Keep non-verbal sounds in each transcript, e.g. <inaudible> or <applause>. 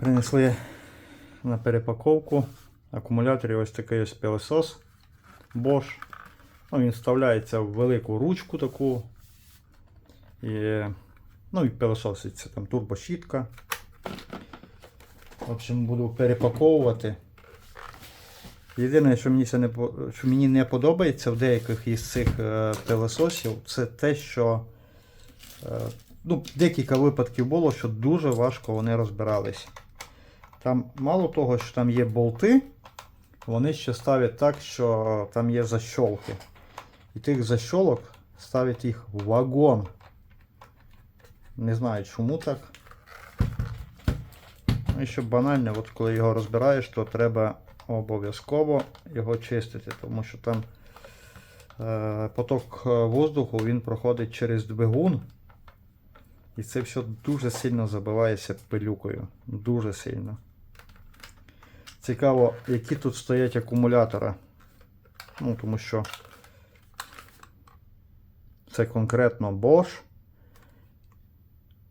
Принесли на перепаковку акумуляторів ось такий ось пилосос Bosch. Ну, він вставляється в велику ручку таку. І, ну і пилососиться там турбощітка. В общем, буду перепаковувати. Єдине, що мені, не, що мені не подобається в деяких із цих е, пилососів, це те, що е, ну, декілька випадків було, що дуже важко вони розбирались. Там мало того, що там є болти, вони ще ставлять так, що там є защолки. І тих защолок ставлять їх в вагон. Не знаю чому так. Ну і щоб банально, от коли його розбираєш, то треба обов'язково його чистити, тому що там е, поток е, воздуху він проходить через двигун. І це все дуже сильно забивається пилюкою. Дуже сильно. Цікаво, які тут стоять акумулятори. Ну, тому що це конкретно Bosch,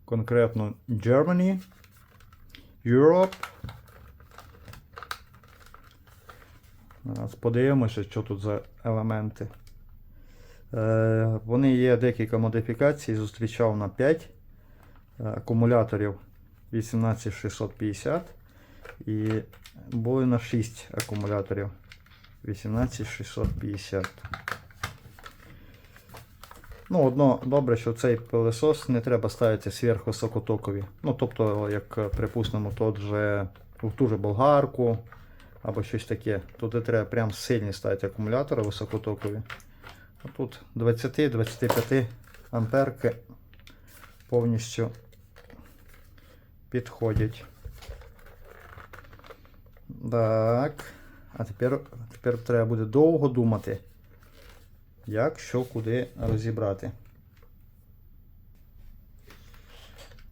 конкретно Germany, Europe. Зараз подивимося, що тут за елементи. Е, вони є декілька модифікацій, зустрічав на 5 е, акумуляторів 18650 і були на 6 акумуляторів 18650. Ну, одно добре, що цей пилосос не треба ставити сверхвисокотокові. Ну, тобто, як, припустимо, тот же, в ту же болгарку або щось таке. Туди треба прям сильні ставити акумулятори високотокові. А тут 20-25 амперки повністю підходять. Так. А тепер, тепер треба буде довго думати, як що куди розібрати.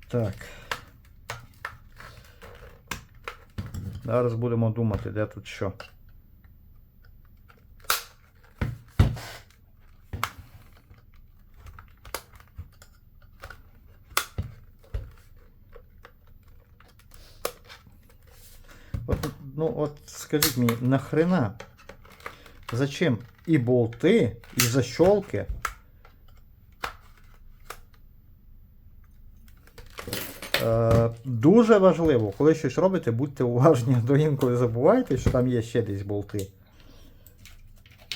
Так. Зараз будемо думати, де тут що. От, ну от скажіть мені, нахрена? Зачем і болти, і защолки? Е, дуже важливо, коли щось робите, будьте уважні, до інколи забувайте, що там є ще десь болти.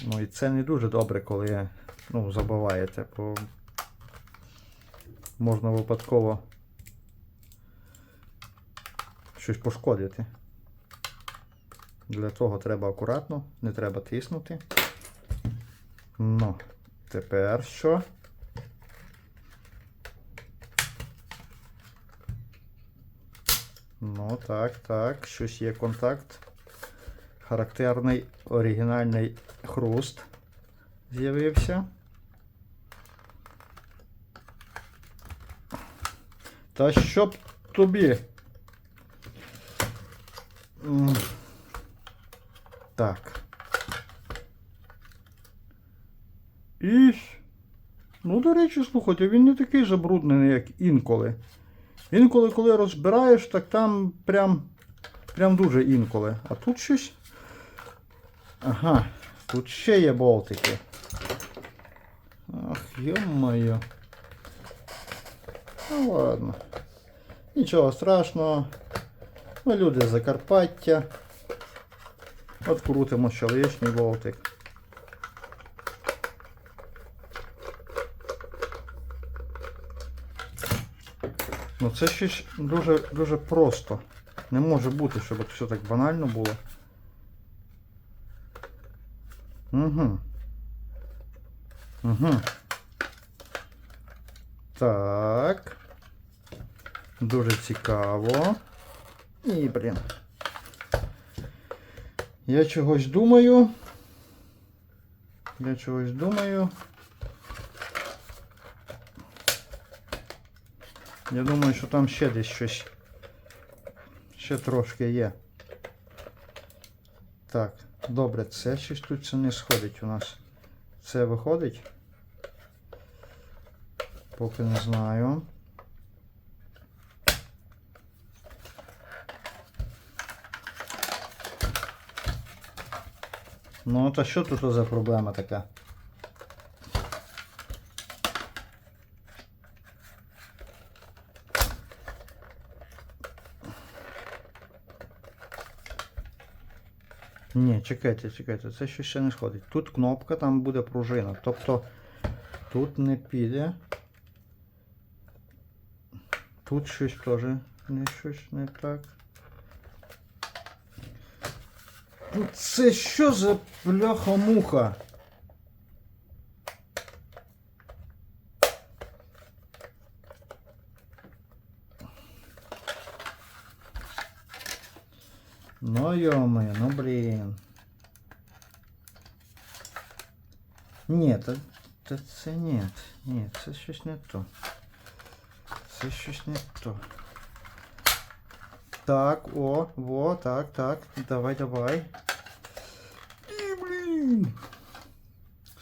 Ну і це не дуже добре, коли ну, забуваєте, бо можна випадково щось пошкодити. Для того треба акуратно, не треба тиснути. Ну, тепер що? Ну, так, так, щось є контакт. Характерний оригінальний хруст з'явився. Та щоб тобі. Так. Ісь. Ну, до речі, слухайте, він не такий забруднений, як інколи. Інколи, коли розбираєш, так там прям, прям дуже інколи. А тут щось. Ага, тут ще є болтики. Ах, йо-моє. Ну ладно. Нічого страшного. Ми люди Закарпаття. От крутимо ще болтик. Ну це щось дуже, дуже просто. Не може бути, щоб все так банально було. Угу. Угу. Так. Дуже цікаво. І, блін. Я чогось думаю. Я чогось думаю. Я думаю, що там ще десь щось. Ще трошки є. Так, добре, це щось тут це не сходить у нас. Це виходить? Поки не знаю. Ну, та що тут за проблема така? Ні, чекайте, чекайте, це ще ще не сходить. Тут кнопка, там буде пружина. Тобто тут не піде. Тут щось теж не щось не так. це що за бляха-муха? Ну ё-моё, ну блін. Ні, та, та це ні. Ні, це щось не то. Це щось не то. Так, о, во, так, так. Давай, давай.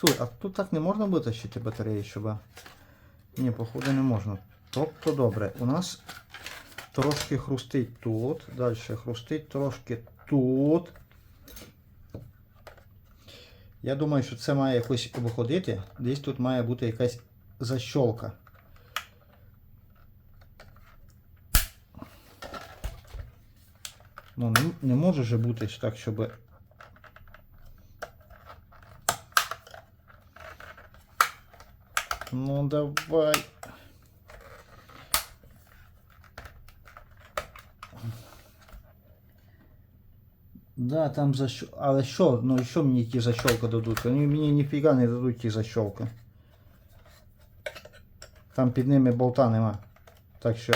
Слухай, а тут так не можна витащити батареї, щоб. Ні, походу не можна. Тобто добре, у нас трошки хрустить тут. Далі хрустить трошки тут. Я думаю, що це має якось виходити. Десь тут має бути якась защолка. Ну, не, не може же бути так, щоб. Ну давай. Да, там защ... Але що? Ну що мені ті защолки дадуть? Вони мені ніфіга не дадуть ті защолки. Там під ними болта нема. Так що.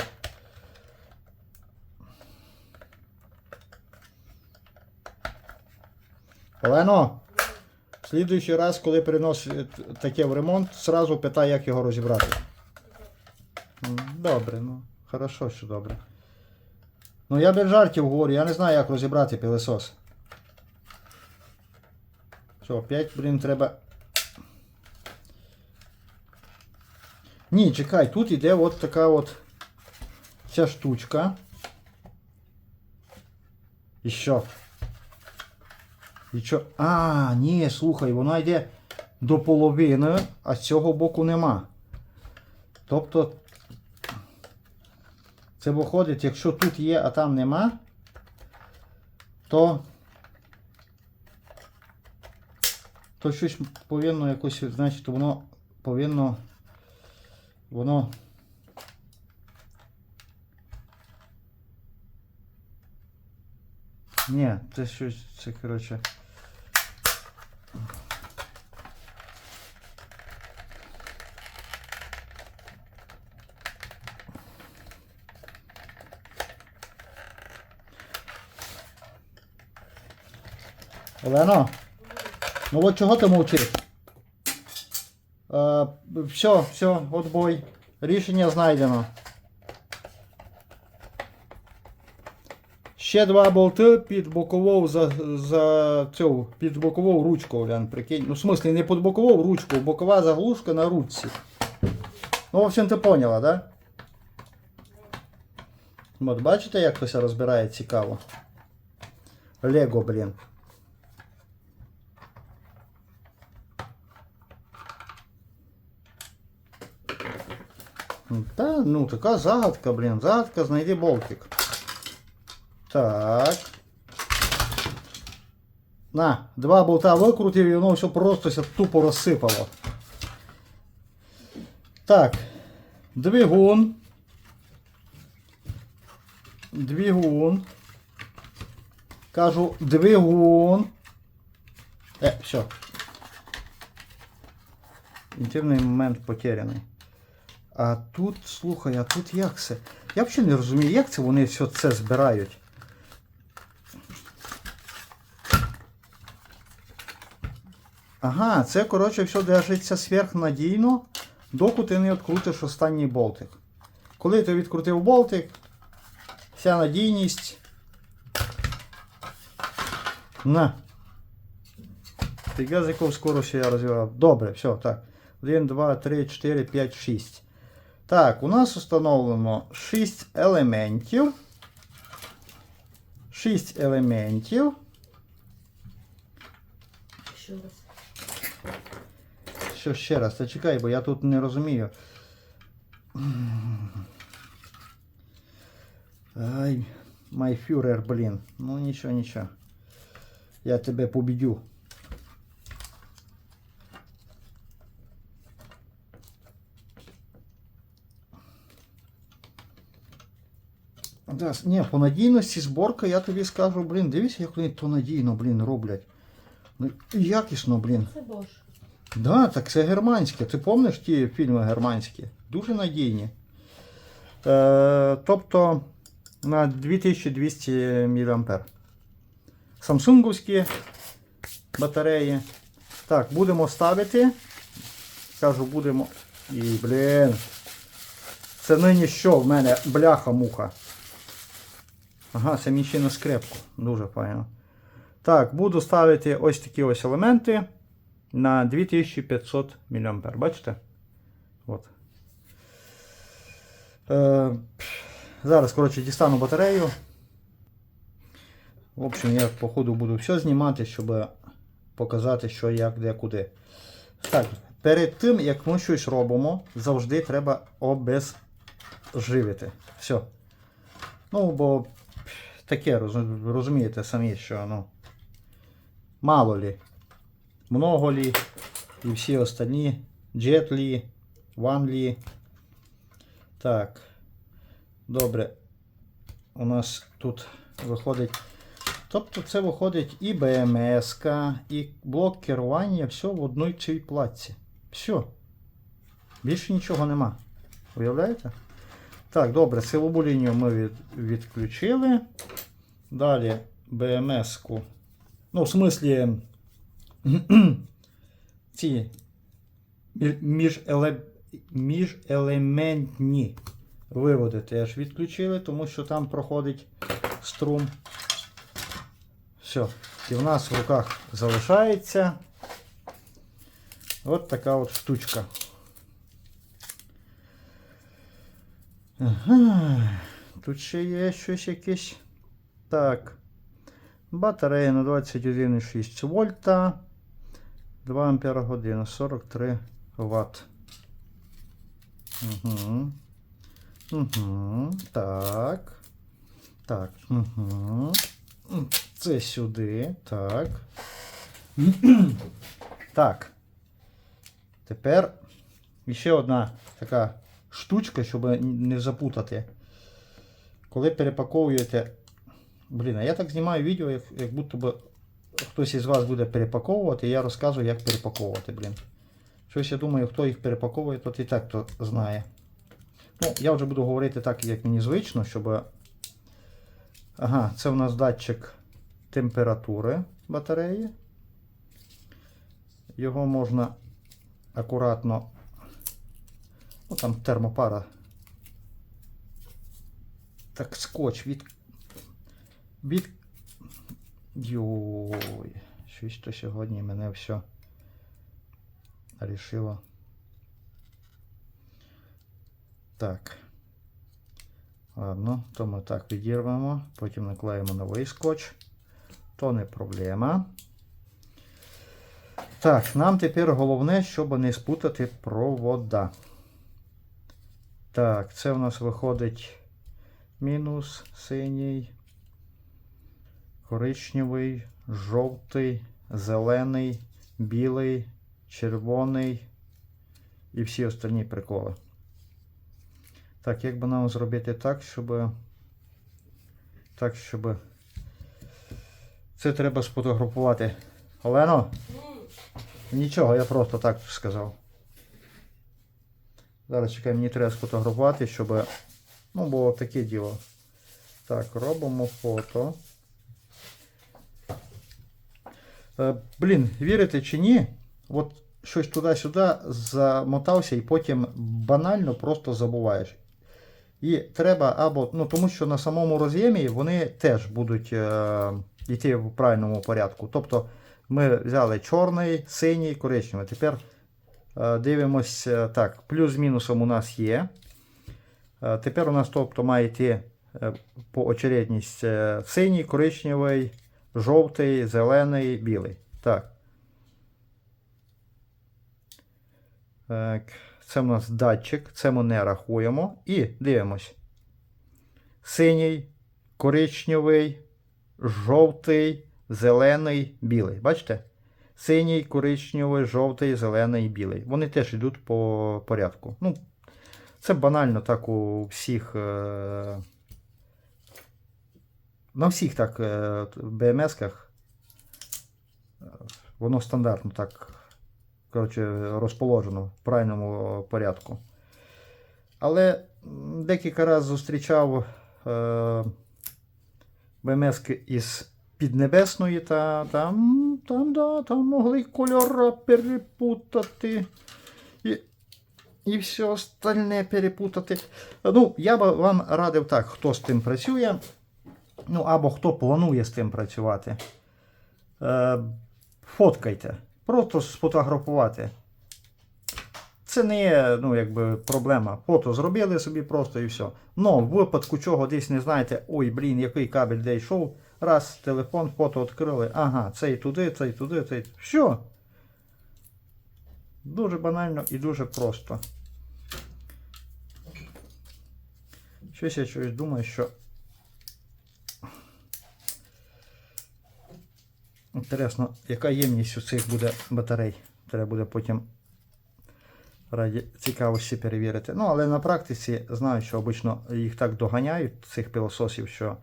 Олено, слідуючий раз, коли приносить таке в ремонт, сразу питай, як його розібрати. Добре, ну. Хорошо, що добре. Ну я без жартів говорю, я не знаю, як розібрати пилесос. Що, опять, блін, треба. Ні, чекай, тут іде от така от ця штучка. І що? І що? А, ні, слухай, вона йде до половини, а з цього боку нема. Тобто це виходить, якщо тут є, а там нема, то то щось повинно якось, значить, воно повинно воно Ні, це щось, це коротше. Олено, ну от чого ти мовчиш? Е, все, все, отбой. Рішення знайдено. Ще два болти під бокову за, за цю, під бокову ручку, Олян, прикинь. Ну, в смислі, не під бокову ручку, бокова заглушка на ручці. Ну, в общем, ти поняла, да? От, бачите, як хтось розбирає цікаво? Лего, блін. Та, ну, така загадка, блін. Загадка, знайди болтик. Так. На, два болта викрутив і воно все просто ся тупо розсипало. Так. Двигун. Двигун. Кажу, двигун. Е, все. Інтимний момент потеряний. А тут, слухай, а тут як це? Я взагалі не розумію, як це вони все це збирають. Ага, це, коротше, все держиться сверхнадійно, доки ти не відкрутиш останній болтик. Коли ти відкрутив болтик, вся надійність. На. Фіга з якою скоростю я розвивав. Добре, все, так. 1, 2, 3, 4, 5, 6. Так, у нас встановлено 6 елементів. 6 елементів. ще раз. Що ще раз? Та чекай, бо я тут не розумію. Ай, май фюрер, блін. Ну нічого, нічого. Я тебе побідю. Да, ні, по надійності зборка я тобі скажу, блін, дивись, як вони то надійно, блін, роблять. Ну, якісно, блін. Це Бош. Да, так це германське. Ти пам'ятаєш ті фільми германські? Дуже надійні. Е, тобто на 2200 мА. Самсунговські батареї. Так, будемо ставити. Кажу, будемо. І, блін. Це нині що в мене? Бляха-муха. Ага, мені ще на скрепку. Дуже файно. Так, буду ставити ось такі ось елементи на 2500 мА. Бачите? От. Е, зараз, коротше, дістану батарею. В общем, я по ходу буду все знімати, щоб показати, що як, де, куди. Так, перед тим, як ми щось робимо, завжди треба обезживити. Все. Ну, бо таке, розумієте самі, що ну, мало лі много все остальные. Jet ли, One ли. Так. Добре. У нас тут виходить. Тобто це виходить і БМС, і блок керування, все в одній цій платці. Все. Більше нічого нема. Уявляєте? Так, добре, силову лінію ми від, відключили. Далі БМС-ку. Ну, в смислі, <clears throat> ці міжеле... міжелементні виводи теж відключили, тому що там проходить струм. Все. І в нас в руках залишається от така от штучка. Ага. Тут ще є щось якесь. Так. Батарея на 21,6 вольта. 2 ампера година, 43 Вт. Угу. Угу. Так. Так. Угу. Це сюди. Так. так. Тепер ще одна така штучка, щоб не запутати. Коли перепаковуєте. Блін, а я так знімаю відео, як, як будто би хтось із вас буде перепаковувати, і я розказую, як перепаковувати, блін. Щось я думаю, хто їх перепаковує, тот і так то знає. Ну, я вже буду говорити так, як мені звично, щоб. Ага, це у нас датчик температури батареї. Його можна акуратно. Ну, там термопара. Так, скотч від. Від Йой, щось то сьогодні мене все рішило. Так. Ладно, то ми так відірвемо, потім наклеїмо новий скотч. То не проблема. Так, нам тепер головне, щоб не спутати провода. Так, це у нас виходить мінус синій коричневий, жовтий, зелений, білий, червоний і всі остальні приколи. Так, як би нам зробити так, щоб. Так, щоб. Це треба сфотографувати. Олено? Нічого, я просто так сказав. Зараз чекай, мені треба сфотографувати, щоб. Ну, було таке діло. Так, робимо фото. Е, Блін, вірите чи ні? От щось туди-сюди замотався і потім банально просто забуваєш. І треба або, ну тому що на самому роз'ємі вони теж будуть е, йти в правильному порядку. Тобто ми взяли чорний, синій, коричневий. Тепер Е, дивимось, е, так, плюс з мінусом у нас є. Е, тепер у нас тобто має йти поочередність синій, коричневий, жовтий, зелений, білий. Так. Це у нас датчик, це ми не рахуємо. І дивимось. Синій, коричневий, жовтий, зелений, білий. Бачите? Синій, коричневий, жовтий, зелений, і білий. Вони теж йдуть по порядку. Ну, це банально так у всіх. Е... На всіх так е... BMS-ках. е, Воно стандартно так коротше, розположено в правильному порядку. Але декілька разів зустрічав БМС із Піднебесної, та там, там, да, там могли кольора перепутати. І, і все остальне перепутати. Ну, я би вам радив так, хто з тим працює. Ну, або хто планує з тим працювати. Е, фоткайте. Просто сфотографувати. Це не є ну, якби, проблема. Фото зробили собі просто і все. Но в випадку чого десь не знаєте, ой, блін, який кабель де йшов. Раз, телефон, фото відкрили. Ага, цей туди, цей туди, цей. Все. Дуже банально і дуже просто. Щось я щось думаю, що. Інтересно, яка ємність у цих буде батарей. Треба буде потім раді цікавості перевірити. Ну, але на практиці знаю, що обично їх так доганяють, цих пилососів, що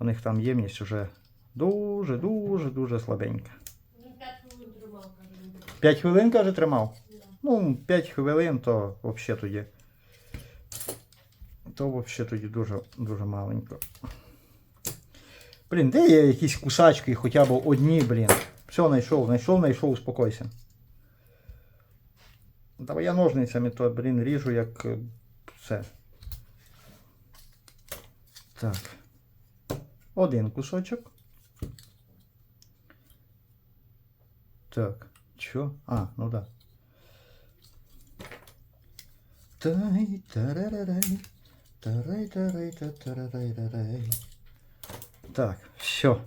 у них там ємність вже дуже-дуже-дуже слабенька. Ну, 5 хвилин тримав, каже. 5 хвилин, каже, тримав. Ну, 5 хвилин, то взагалі тоді. То взагалі тоді дуже, дуже маленько. Блін, де є якісь кусачки, хоча б одні, блін. Все, знайшов, знайшов, знайшов, успокойся. Давай я ножницями то, блін, ріжу, як все. Так. Один кусочок. Так. Чо? А, ну да. Тай, тарарарай, тарай, тарай, та, тарарай. Так, все.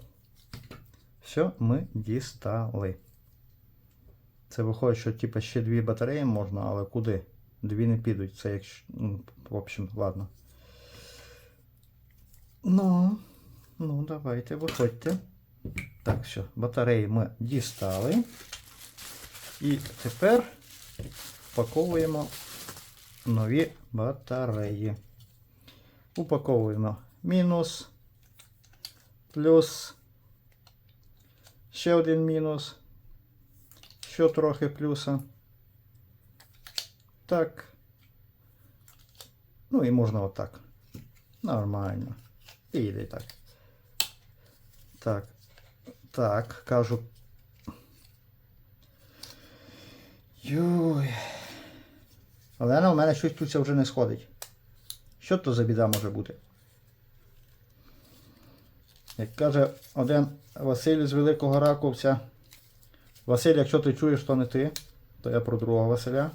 Все, ми дістали. Це виходить, що типа ще дві батареї можна, але куди? Дві не підуть. Це якщо. В общем, ладно. Ну, ну, давайте, виходьте. Так, все, батареї ми дістали. І тепер впаковуємо нові батареї. Упаковуємо мінус, плюс, ще один мінус, ще трохи плюса. Так. Ну і можна отак. Нормально. І йде так. Так. Так, кажу. Йой. Олена, у мене щось тут вже не сходить. Що то за біда може бути? Як каже один Василь з Великого Раковця. Василь, якщо ти чуєш, то не ти, то я про другого Василя.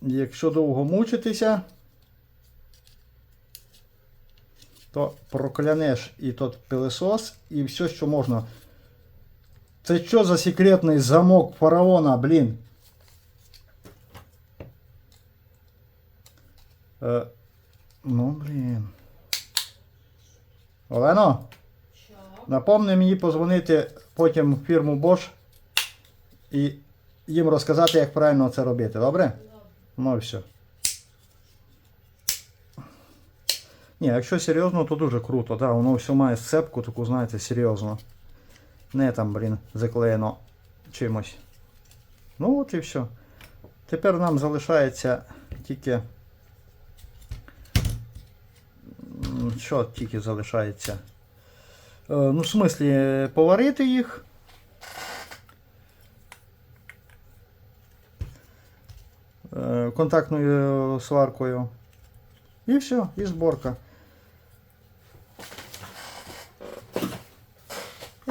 Якщо довго мучитися, то проклянеш і тот пилесос, і все, що можна. Це що за секретний замок фараона, блін? Е, ну, блін. Олено, Що? напомни мені позвонити потім в фірму Bosch і їм розказати, як правильно це робити, добре? Добре. Ну і все. Ні, якщо серйозно, то дуже круто. Да, воно все має сцепку, таку, знаєте, серйозно. Не там, блін, заклеєно чимось. Ну от і все. Тепер нам залишається тільки. Що тільки залишається? Е, Ну, в смислі, поварити їх. Е, контактною сваркою. І все, і зборка.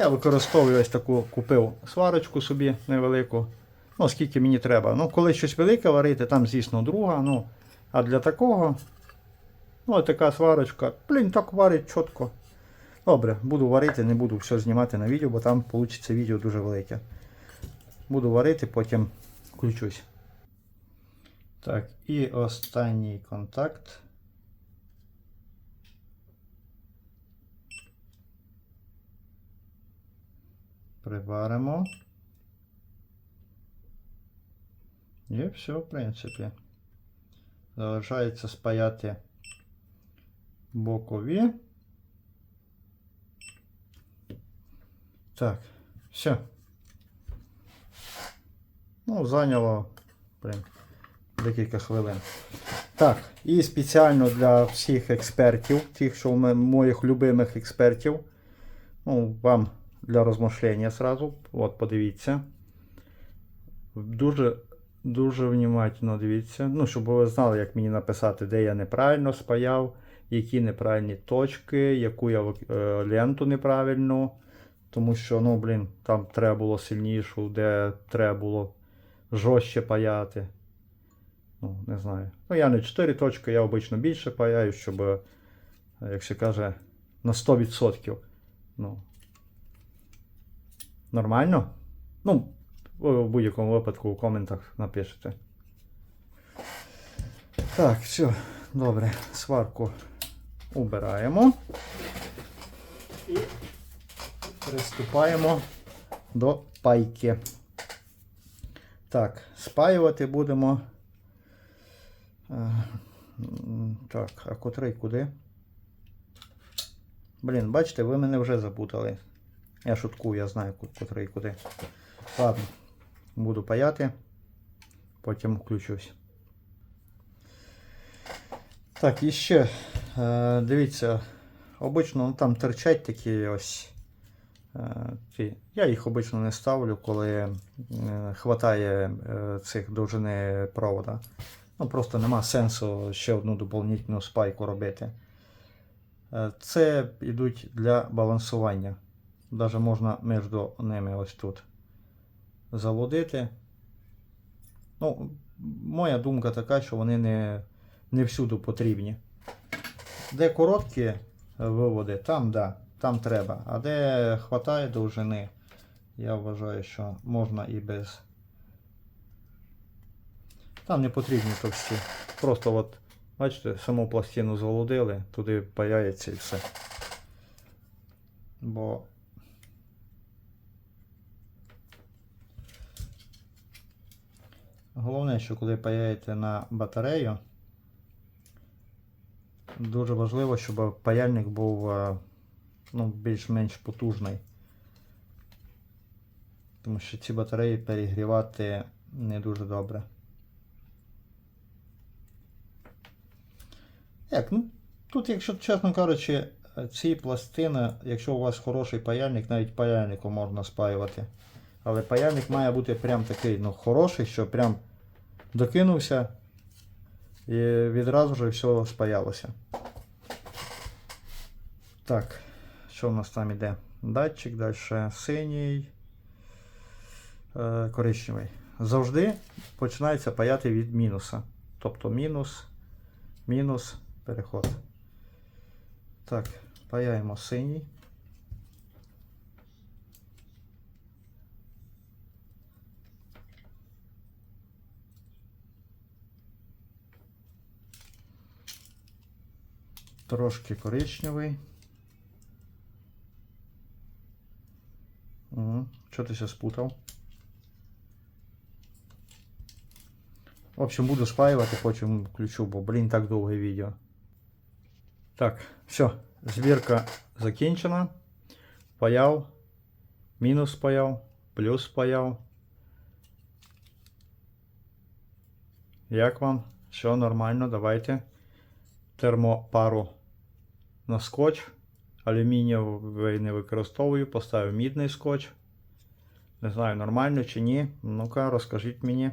Я використовую ось таку, купив сварочку собі невелику. Ну, скільки мені треба. Ну, коли щось велике варити, там, звісно, друга. Ну, а для такого, ну, така сварочка. Блін, так варить чітко. Добре, буду варити, не буду все знімати на відео, бо там вийде відео дуже велике. Буду варити, потім включусь. Так, і останній контакт. Приваримо. І все, в принципі. Залишається спаяти бокові. Так, все. Ну, зайняло блин, декілька хвилин. Так, і спеціально для всіх експертів, тих, що мене- моїх любимих експертів. Ну, вам для розмишлення сразу. От, подивіться. Дуже, дуже внимательно дивіться. Ну, щоб ви знали, як мені написати, де я неправильно спаяв, які неправильні точки, яку я е, ленту неправильну. Тому що, ну, блін, там треба було сильнішу, де треба було жорстче паяти. Ну, не знаю. Ну, я не 4 точки, я обично більше паяю, щоб, е, як се каже, на 100%. Ну, нормально? Ну, ви в будь-якому випадку в коментах напишете. Так, все, добре, сварку убираємо. І приступаємо до пайки. Так, спаювати будемо. Е, Так, а котрий куди? Блін, бачите, ви мене вже запутали. Я шуткую, я знаю, ко- котрий куди. Ладно, буду паяти, потім включусь. Так, і ще, е, дивіться, обично ну, там терчать такі ось. е. Я їх обично не ставлю, коли е, хватає е, цих довжини провода. Ну, просто нема сенсу ще одну доповнительну спайку робити. Е, Це йдуть для балансування. Даже можна між ними ось тут заводити. Ну, моя думка така, що вони не, не всюди потрібні. Де короткі виводи, там да, там треба. А де хватає довжини, я вважаю, що можна і без. Там не потрібні товсті. Просто от, бачите, саму пластину заводили, туди паяється і все. Бо Головне, що коли паяєте на батарею, дуже важливо, щоб паяльник був е, ну, більш-менш потужний. Тому що ці батареї перегрівати не дуже добре. Як, ну, тут, якщо чесно кажучи, ці пластини, якщо у вас хороший паяльник, навіть паяльником можна спаювати. Але паяльник має бути прям такий ну, хороший, що прям докинувся і відразу вже все спаялося. Так, що в нас там іде? Датчик, далі синій, е, коричневий. Завжди починається паяти від мінуса. Тобто мінус, мінус, переход. Так, паяємо синій. Трошки коричневий. Угу. Що ти ще спутав? В общем, буду спаювати, потім включу, бо, блін, так довге відео. Так, все, збірка закінчена. Паяв, мінус паяв, плюс паяв. Як вам? Все нормально, давайте. Термопару на скотч. Алюмінієвий не використовую, поставив мідний скотч. Не знаю, нормально чи ні. Ну-ка, розкажіть мені.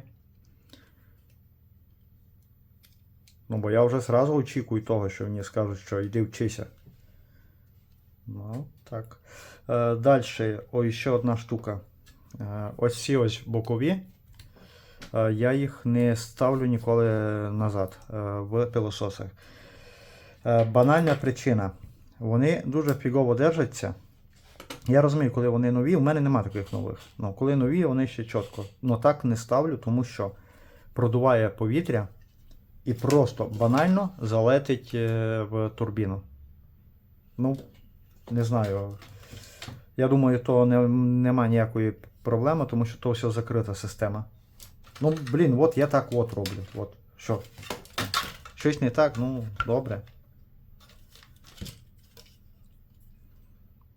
Ну, бо я вже зразу очікую того, що мені скажуть, що йди вчися. Ну, так. Е, далі, ой, ще одна штука. Е, ось ці ось бокові. Е, я їх не ставлю ніколи назад е, в пилососах. Е, банальна причина. Вони дуже фігово держаться. Я розумію, коли вони нові, у мене немає таких нових. Ну, коли нові, вони ще чітко. Ну так не ставлю, тому що продуває повітря і просто банально залетить е, в турбіну. Ну, не знаю. Я думаю, то не, нема ніякої проблеми, тому що то все закрита система. Ну, блін, от я так от роблю. От. Що? Щось не так, ну, добре.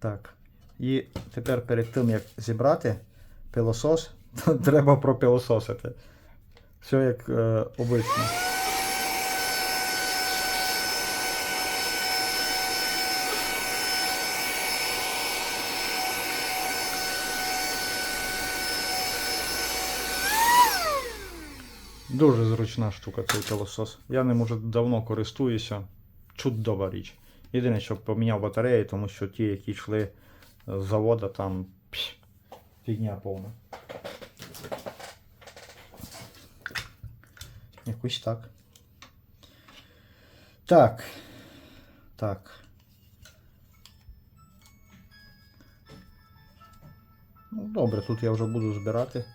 Так. І тепер перед тим, як зібрати пилосос, <laughs> треба пропилососити. Все як е, обично. Дуже зручна штука цей пилосос. Я ним уже давно користуюся. Чудова річ. Єдине, що поміняв батареї, тому що ті, які йшли з завода, там пш, фігня повна. Якось так. Так. Так. Ну, добре, тут я вже буду збирати.